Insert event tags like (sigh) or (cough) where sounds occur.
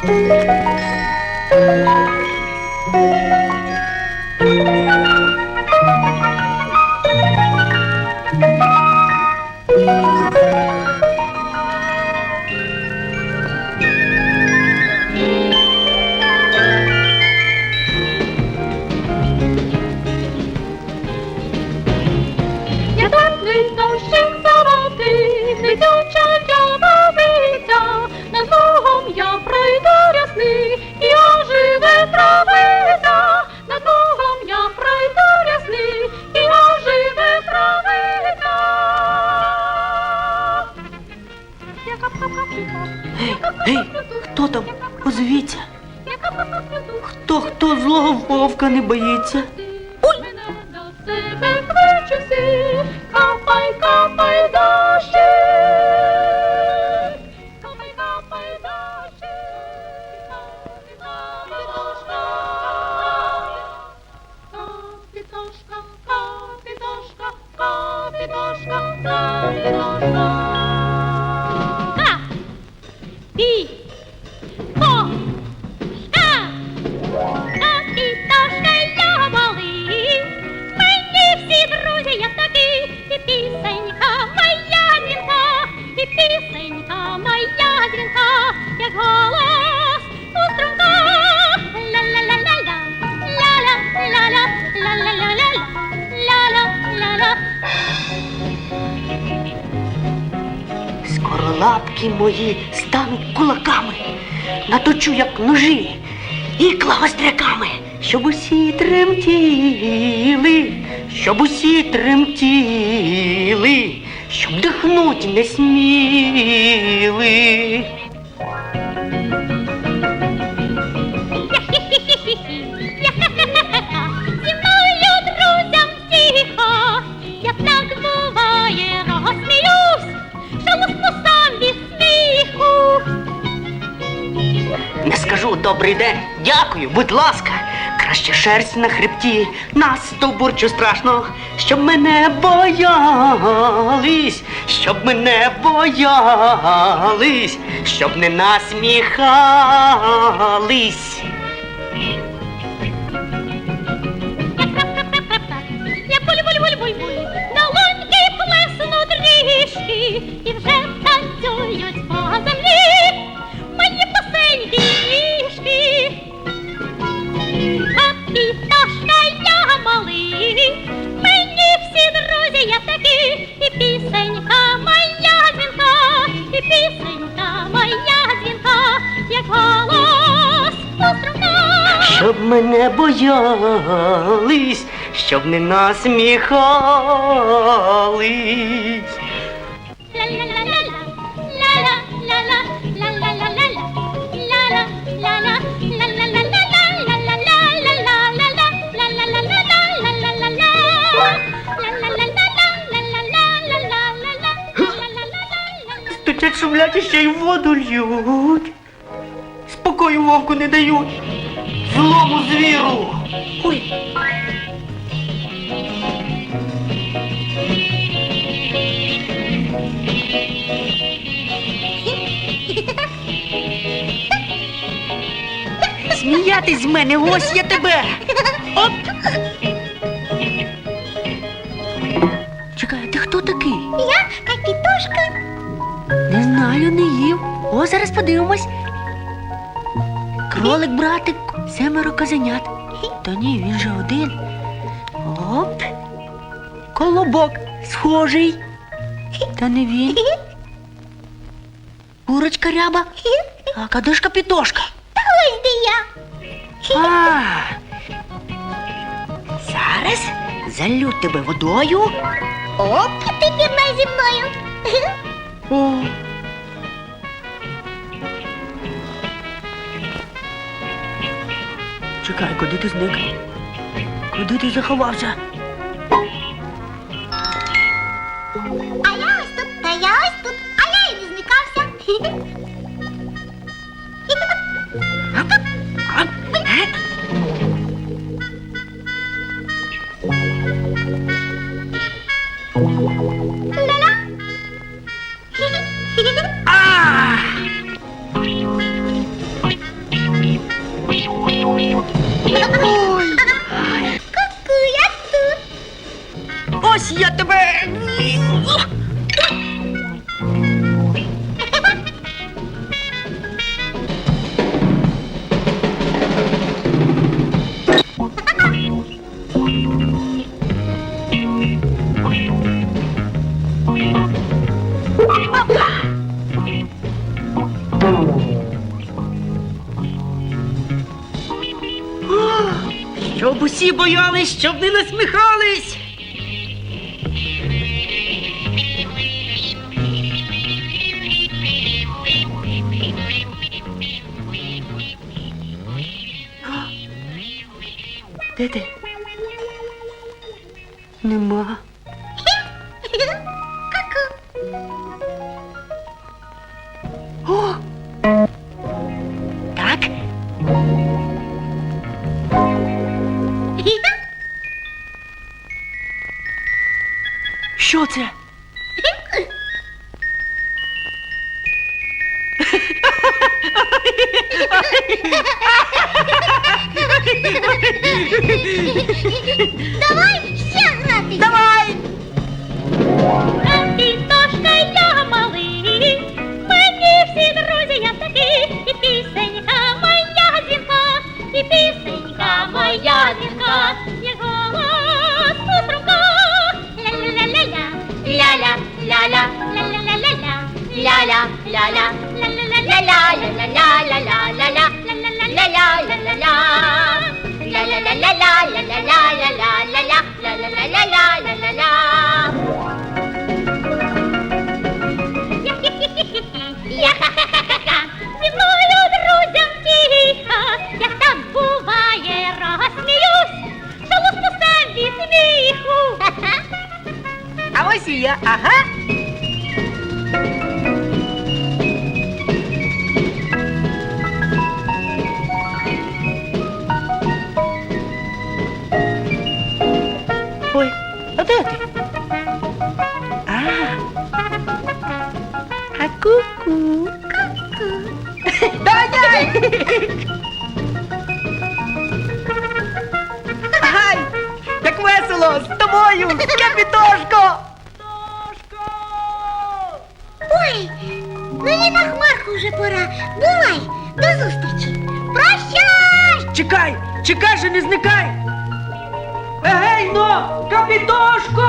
Thank you. Озвіться. Хто хто злого вовка не боїться? Ой! Капай, капай. Капітошка. Капітошка, капітошка, капітошка, лапки мої стануть кулаками, наточу, як ножі, ікла гостряками, щоб усі тремтіли, щоб усі тремтіли, щоб дихнуть не сміли. Добрий день, дякую, будь ласка. Краще шерсть на хребті, нас стовбурчу страшно, щоб мене боялись, щоб мене боялись, щоб не насміхались. Пісенька моя дзвінка, як голос у струнах. Щоб мене боялись, щоб не насміхались. І ще й воду льють. Спокою вовку не дають. Злому звіру. Ой. Сміятись з мене, ось я тебе. Оп. Не не їв. О, зараз подивимось. Кролик, братик, семеро козенят. Та ні, він же один. Оп. Колобок схожий. Та не він. Курочка ряба. А кадишка пітошка. Ось де я. А. Зараз залю тебе водою. Оп, ти пірнай зі мною. О. Чекай, куди ти зник? Куди ти заховався? А я ось тут, та я ось тут, а я і не зникався. (laughs) Зараз я тебе. Щоб усі боялись, щоб не насміхались. Де ти? Нема. О! Так. Що це? (laughs) Давай ще грати. Давай. Картошка я малий, мені всі друзі я таки, і пісенька моя дзвінка, і пісенька моя дзвінка, і голос у струмках. Ля-ля-ля-ля-ля, ля-ля-ля-ля, ля-ля-ля-ля-ля, ля-ля-ля-ля, ля-ля-ля-ля-ля, ля-ля-ля-ля-ля, ля-ля-ля-ля-ля. La la la la la la la la la la la la la. Yeah. Гай! Як весело! З тобою! Капітошко! Тошко! Ой, мені на хмарку вже пора. Бувай, до зустрічі. Прощай! Чекай! Чекай же, не зникай! Егей, но! Капітошко!